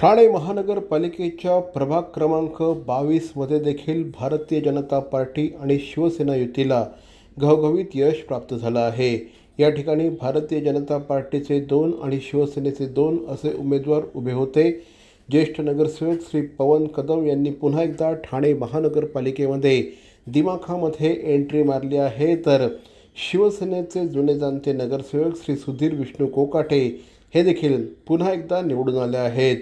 ठाणे महानगरपालिकेच्या प्रभाग क्रमांक बावीसमध्ये देखील भारतीय जनता पार्टी आणि शिवसेना युतीला घवघवीत यश प्राप्त झालं आहे. या ठिकाणी भारतीय जनता पार्टीचे दोन आणि शिवसेनेचे दोन असे उमेदवार उभे होते. ज्येष्ठ नगरसेवक श्री पवन कदम यांनी पुन्हा एकदा ठाणे महानगरपालिकेमध्ये दिमाखामध्ये एंट्री मारली आहे. तर शिवसेनेचे जुने जाणते नगरसेवक श्री सुधीर विष्णू कोकाटे हे देखील पुन्हा एकदा निवडून आले आहेत.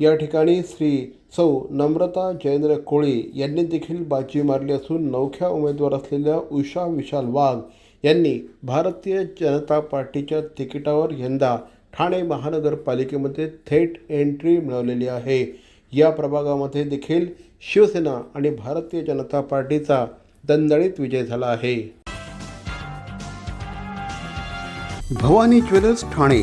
या ठिकाणी श्री सौ नम्रता जयेंद्र कोळी यांनी देखील बाजी मारली असून नवख्या उमेदवार असलेल्या उषा विशाल वाघ यांनी भारतीय जनता पार्टीच्या तिकिटावर यंदा ठाणे महानगरपालिकेमध्ये थेट एंट्री मिळवलेली आहे. या प्रभागामध्ये देखील शिवसेना आणि भारतीय जनता पार्टीचा दणदणीत विजय झाला आहे. भवानी ज्वेलर्स ठाणे